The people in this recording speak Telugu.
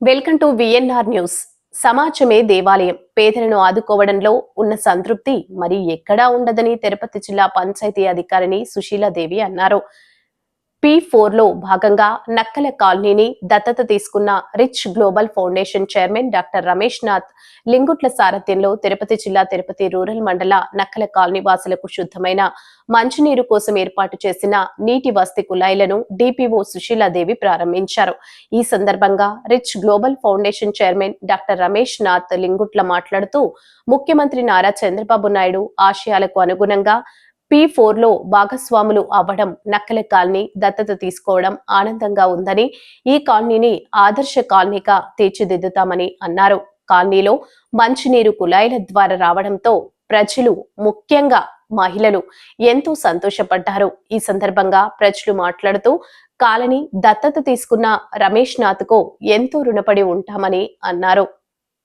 వెల్కమ్ టు విఎన్ఆర్ న్యూస్ సమాజమే దేవాలయం. పేదలను ఆదుకోవడంలో ఉన్న సంతృప్తి మరి ఎక్కడా ఉండదని తిరుపతి జిల్లా పంచాయతీ అధికారిని సుశీలాదేవి అన్నారు. పి ఫోర్లో భాగంగా నక్కల కాలనీని దత్తత తీసుకున్న rich global foundation chairman doctor Ramesh Nath Linguttla సారథ్యంలో తిరుపతి జిల్లా తిరుపతి రూరల్ మండల నక్కల కాలనీ వాసులకు శుద్ధమైన మంచినీరు కోసం ఏర్పాటు చేసిన నీటి వసతి కుళాయిలను డిపిఓ సుశీలాదేవి ప్రారంభించారు. ఈ సందర్భంగా rich global foundation chairman doctor Ramesh Nath Linguttla మాట్లాడుతూ ముఖ్యమంత్రి నారా చంద్రబాబు నాయుడు ఆశయాలకు అనుగుణంగా పి ఫోర్లో భాగస్వాములు అవ్వడం నక్కల కాలనీ దత్తత తీసుకోవడం ఆనందంగా ఉందని ఈ కాలనీని ఆదర్శ కాలనీగా తీర్చిదిద్దుతామని అన్నారు. కాలనీలో మంచినీరు కుళాయిల ద్వారా రావడంతో ప్రజలు ముఖ్యంగా మహిళలు ఎంతో సంతోషపడ్డారు. ఈ సందర్భంగా ప్రజలు మాట్లాడుతూ కాలనీ దత్తత తీసుకున్న రమేష్ నాథ్కు ఎంతో రుణపడి ఉంటామని అన్నారు.